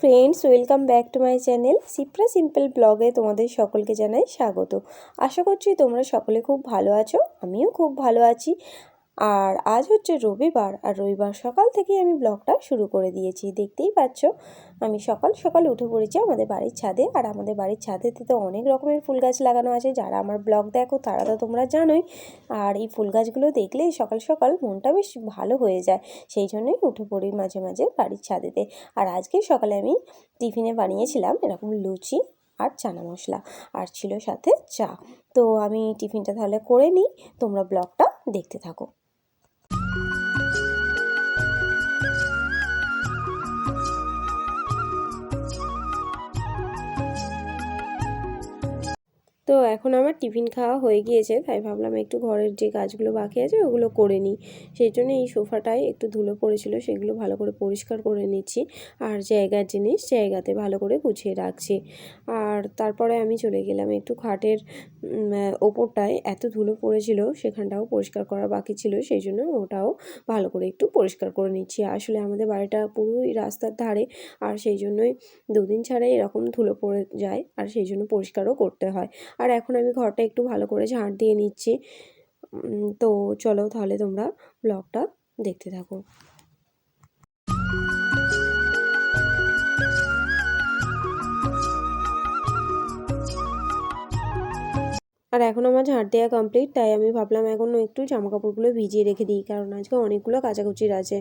Friends, welcome back to my channel Sipra simple ব্লগে তোমাদের সকলকে জানাই স্বাগত। আশা করছি তোমরা সকলে খুব ভালো আছো, আমিও খুব ভালো আছি। আর আজ হচ্ছে রবিবার, আর রবিবার সকাল থেকেই আমি ব্লগটা শুরু করে দিয়েছি। দেখতেই পাচ্ছ, আমি সকাল সকাল উঠে পড়েছি আমাদের বাড়ির ছাদে, আর আমাদের বাড়ির ছাদেতে তো অনেক রকমের ফুল গাছ লাগানো আছে। যারা আমার ব্লগ দেখো, তারা তো তোমরা জানোই। আর এই ফুল গাছগুলো দেখলেই সকাল সকাল মনটা বেশ ভালো হয়ে যায়, সেই জন্যই উঠে পড়ি মাঝে মাঝে বাড়ির ছাদেতে। আর আজকে সকালে আমি টিফিনে বানিয়েছিলাম এরকম লুচি আর চানা মশলা, আর ছিল সাথে চা। তো আমি টিফিনটা তাহলে করে নিই, তোমরা ব্লগটা দেখতে থাকো। তো এখন আমার টিফিন খাওয়া হয়ে গিয়েছে, তাই ভাবলাম একটু ঘরের যে কাজগুলো বাকি আছে ওগুলো করে নিই। সেই জন্য এই সোফাটায় একটু ধুলো পড়েছিল, সেগুলো ভালো করে পরিষ্কার করে নিচ্ছি। আর জায়গার জিনিস জায়গাতে ভালো করে গুছিয়ে রাখছি। আর তারপরে আমি চলে গেলাম একটু খাটের ওপরটায়। এত ধুলো পড়েছিল, সেখানটাও পরিষ্কার করা বাকি ছিল, সেই জন্য ওটাও ভালো করে একটু পরিষ্কার করে নিচ্ছি। আসলে আমাদের বাড়িটা পুরোই রাস্তার ধারে, আর সেই জন্যই দুদিন ছাড়াই এরকম ধুলো পড়ে যায়, আর সেই জন্য পরিষ্কারও করতে হয়। আর এখন আমি ঘরটা একটু ভালো করে ঝাঁট দিয়ে নিচ্ছি। তো চলো তাহলে তোমরা ব্লগটা দেখতে থাকো। আর এখন আমার ঝাঁট দেওয়া কমপ্লিট তাই আমি ভাবলাম এখন একটু জামা কাপড়গুলো ভিজিয়ে রেখে দিই, কারণ আজকে অনেকগুলো কাচাকুচির আছে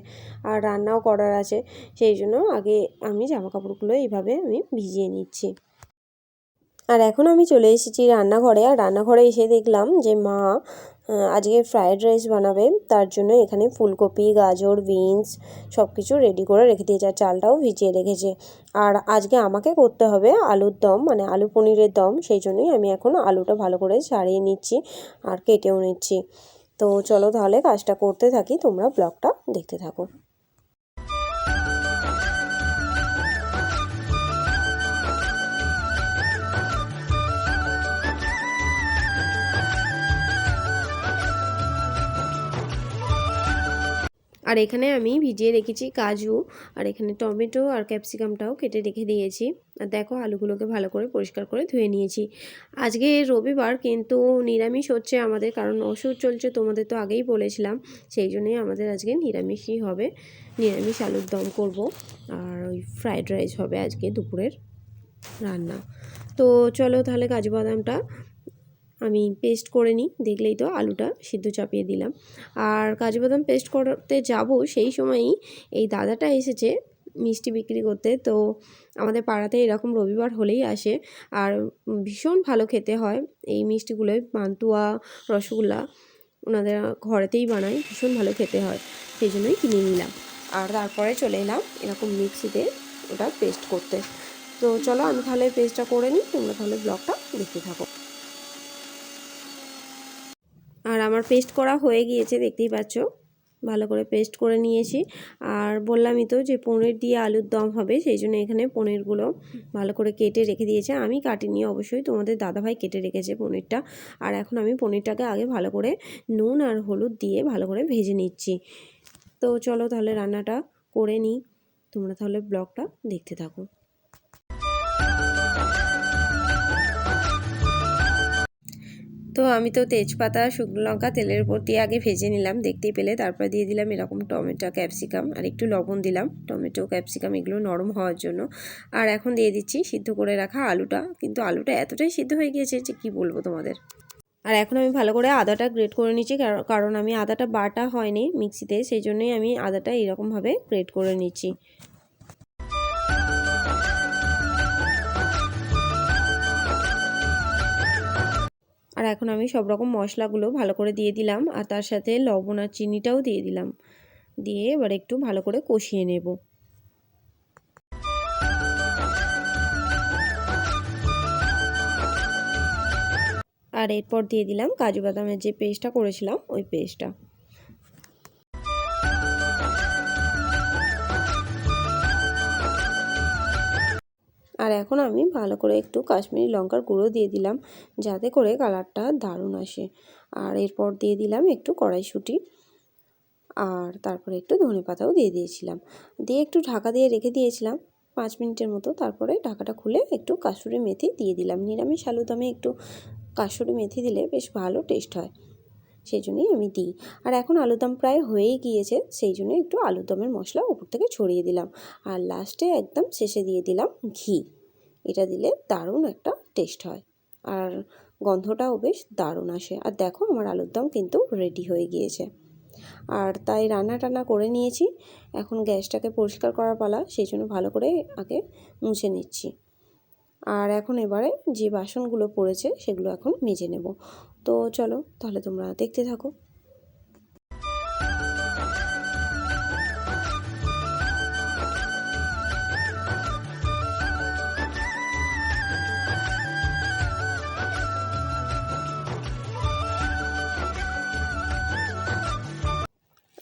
আর রান্নাও করার আছে। সেই জন্য আগে আমি জামা কাপড়গুলো এইভাবে আমি ভিজিয়ে নিচ্ছি। আর এখন আমি চলে এসেছি রান্নাঘরে। আর রান্নাঘরে এসে দেখলাম যে মা আজকে ফ্রায়েড রাইস বানাবে। তার জন্য এখানে ফুলকপি, গাজর, বিনস সব কিছু রেডি করে রেখে দিয়েছে। আর চালটাও ভিজিয়ে রেখেছে। আর আজকে আমাকে করতে হবে আলুর দম মানে আলু পনিরের দম। সেই জন্যই আমি এখন আলুটা ভালো করে ছাড়িয়ে নিচ্ছি আর কেটেও নিচ্ছি। তো চলো তাহলে কাজটা করতে থাকি। তোমরা ব্লগটা দেখতে থাকো। আর এখানে আমি ভিজিয়ে রেখেছি কাজু, আর এখানে টমেটো আর ক্যাপসিকামটাও কেটে রেখে দিয়েছি। আর দেখো আলুগুলোকে ভালো করে পরিষ্কার করে ধুয়ে নিয়েছি। আজকে রবিবার কিন্তু নিরামিষ হচ্ছে আমাদের, কারণ ওষুধ চলছে তোমাদের তো আগেই বলেছিলাম, সেই জন্যই আমাদের আজকে নিরামিষই হবে। নিরামিষ আলুর দম করব, আর ওই ফ্রায়েড রাইস হবে আজকে দুপুরের রান্না। তো চলো তাহলে কাজু বাদামটা আমি পেস্ট করে নিই, দেখলেই তো আলুটা সিদ্ধ চাপিয়ে দিলাম। আর কাজু বাদাম পেস্ট করতে যাব সেই সময়ই এই দাদাটা এসেছে মিষ্টি বিক্রি করতে। তো আমাদের পাড়াতে এরকম রবিবার হলেই আসে। আর ভীষণ ভালো খেতে হয় এই মিষ্টিগুলোই পান্তুয়া, রসগোল্লা ওনাদের ঘরেতেই বানায় ভীষণ ভালো খেতে হয়। সেই জন্যই কিনে নিলাম। আর তারপরে চলে এলাম এরকম মিক্সিতে ওটা পেস্ট করতে। তো চলো আমি তাহলে পেস্টটা করে নিই, তোমরা তাহলে ব্লগটা দেখতে থাকো। আর আমার পেস্ট করা হয়ে গিয়েছে, দেখতেই পাচ্ছ। ভালো করে পেস্ট করে নিয়েছি। আর বললামই তো যে পনির দিয়ে আলুর দম হবে, সেই জন্য এখানে পনিরগুলো ভালো করে কেটে রেখে দিয়েছে। আমি কাটিনি, অবশ্যই তোমাদের দাদাভাই কেটে রেখেছে পনিরটা। আর এখন আমি পনিরটাকে আগে ভালো করে নুন আর হলুদ দিয়ে ভালো করে ভেজে নিচ্ছি। তো চলো তাহলে রান্নাটা করে নিই। তোমরা তাহলে ব্লগটা দেখতে থাকো। তো আমি তো তেজপাতা, শুকনো লঙ্কা তেলের উপর দিয়ে আগে ভেজে নিলাম। দেখতেই পেলে তারপর দিয়ে দিলাম এরকম টমেটো, ক্যাপসিকাম আর একটু লবণ দিলাম। টমেটো, ক্যাপসিকাম এগুলো নরম হওয়ার জন্য। আর এখন দিয়ে দিচ্ছি সিদ্ধ করে রাখা আলুটা। কিন্তু আলুটা এতটাই সিদ্ধ হয়ে গিয়েছে যে কি বলব তোমাদের? আর এখন আমি ভালো করে আদাটা গ্রেট করে নিচ্ছি কারণ আমি আদাটা বাটা হয়নি মিক্সিতে। সেই জন্যই আমি আদাটা এরকমভাবে গ্রেট করে নিচ্ছি। আর এখন আমি সব রকম মশলাগুলো ভালো করে দিয়ে দিলাম আর তার সাথে লবণ আর চিনিটাও দিয়ে দিলাম। দিয়ে এবার একটু ভালো করে কষিয়ে নেব। আর এরপর দিয়ে দিলাম কাজু বাদামের যে পেস্টটা করেছিলাম, ওই পেস্টটা। আর এখন আমি ভালো করে একটু কাশ্মীরি লঙ্কার গুঁড়ো দিয়ে দিলাম, যাতে করে কালারটা দারুণ আসে। আর এরপর দিয়ে দিলাম একটু কড়াইশুঁটি আর তারপরে একটু ধনে পাতাও দিয়ে দিয়েছিলাম। দিয়ে একটু ঢাকা দিয়ে রেখে দিয়েছিলাম পাঁচ মিনিটের মতো, তারপরে ঢাকাটা খুলে একটু কাসুরি মেথি দিয়ে দিলাম। নিরামিষ আলুদমে একটু কাসুরি মেথি দিলে বেশ ভালো টেস্ট হয়। সেই জন্যই আমি দিই। আর এখন আলুদম প্রায় হয়েই গিয়েছে, সেই জন্য একটু আলুদমের মশলা উপর থেকে ছড়িয়ে দিলাম। আর লাস্টে একদম শেষে দিয়ে দিলাম ঘি। এটা দিলে দারুণ একটা টেস্ট হয়। আর গন্ধটাও বেশ দারুণ আসে। আর দেখো আমার আলুর দম কিন্তু রেডি হয়ে গিয়েছে। আর তাই রান্না টান্না করে নিয়েছি। এখন গ্যাসটাকে পরিষ্কার করার পালা, সেই জন্য ভালো করে আগে মুছে নিচ্ছি। আর এখন এবারে যে বাসনগুলো পড়েছে সেগুলো এখন মেজে নেব। তো চলো তাহলে তোমরা দেখতে থাকো।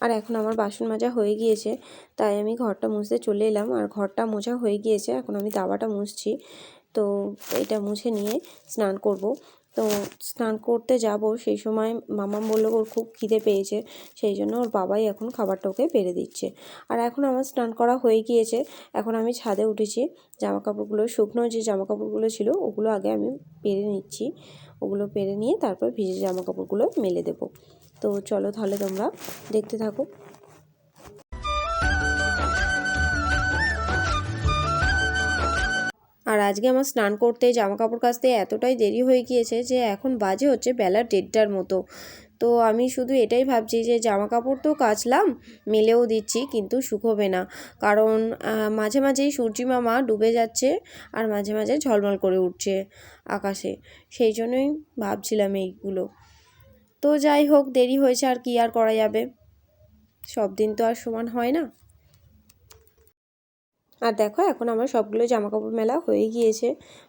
আর এখন আমার বাসন মাজা হয়ে গিয়েছে, তাই আমি ঘরটা মুছতে চলে এলাম। আর ঘরটা মোছা হয়ে গিয়েছে, এখন আমি দাবাটা মুছছি। তো এটা মুছে নিয়ে স্নান করব। তো স্নান করতে যাব, সেই সময় মামাম বলল ওর খুব খিদে পেয়েছে, সেই জন্য ওর বাবাই এখন খাবারটা ওকে বেড়ে দিচ্ছে। আর এখন আমার স্নান করা হয়ে গিয়েছে, এখন আমি ছাদে উঠেছি জামা কাপড়গুলো শুকনো যে জামা কাপড়গুলো ছিল ওগুলো আগে আমি পেরে নিচ্ছি, ওগুলো পেরে নিয়ে তারপর ভিজে জামা কাপড়গুলো মেলে দেবো। তো চলো তাহলে তোমরা দেখতে থাকো। আর আজকে আমার স্নান করতে জামা কাপড় কাচতে এতটাই দেরি হয়ে গিয়েছে যে এখন বাজে হচ্ছে বেলা দেড়টার মতো। তো আমি শুধু এটাই ভাবছি যে জামা কাপড় তো কাচলাম, মেলেও দিচ্ছি কিন্তু শুকোবে না। কারণ মাঝে মাঝেই মামা ডুবে যাচ্ছে আর মাঝে মাঝে ঝলমল করে উঠছে আকাশে। সেই জন্যই ভাবছিলাম এইগুলো। তো যাই হোক, দেরি হয়েছে আর কি আর করা যাবে? সব দিন তো আর সমান হয় না। আর দেখো, এখন আমার সবগুলো জামাকাপড় মেলা হয়ে গিয়েছে।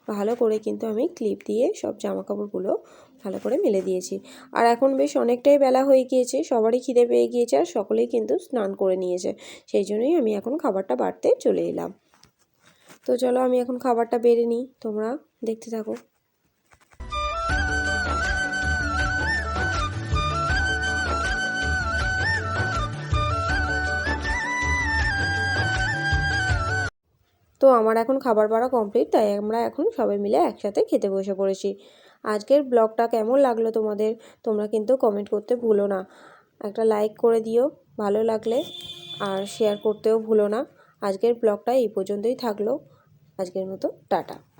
ভালো করে কিন্তু আমি ক্লিপ দিয়ে সব জামাকাপড়গুলো ভালো করে মেলে দিয়েছি। আর এখন বেশ অনেকটাই বেলা হয়ে গিয়েছে, সবারই খিদে পেয়ে গিয়েছে আর সকলেই কিন্তু স্নান করে নিয়েছে। সেই জন্যই আমি এখন খাবারটা বাড়তে চলে এলাম। তো চলো, আমি এখন খাবারটা বেড়ে নিই। তোমরা দেখতে থাকো। তো আমার এখন খাবার পাড়া কমপ্লিট তাই আমরা এখন সবাই মিলে একসাথে খেতে বসে পড়েছি। আজকের ব্লগটা কেমন লাগল তোমাদের, তোমরা কিন্তু কমেন্ট করতে ভুলো না। একটা লাইক করে দিও, ভালো লাগলে। আর শেয়ার করতেও ভুলো না। আজকের ব্লগটা এই পর্যন্তই থাকল। আজকের মতো, টাটা।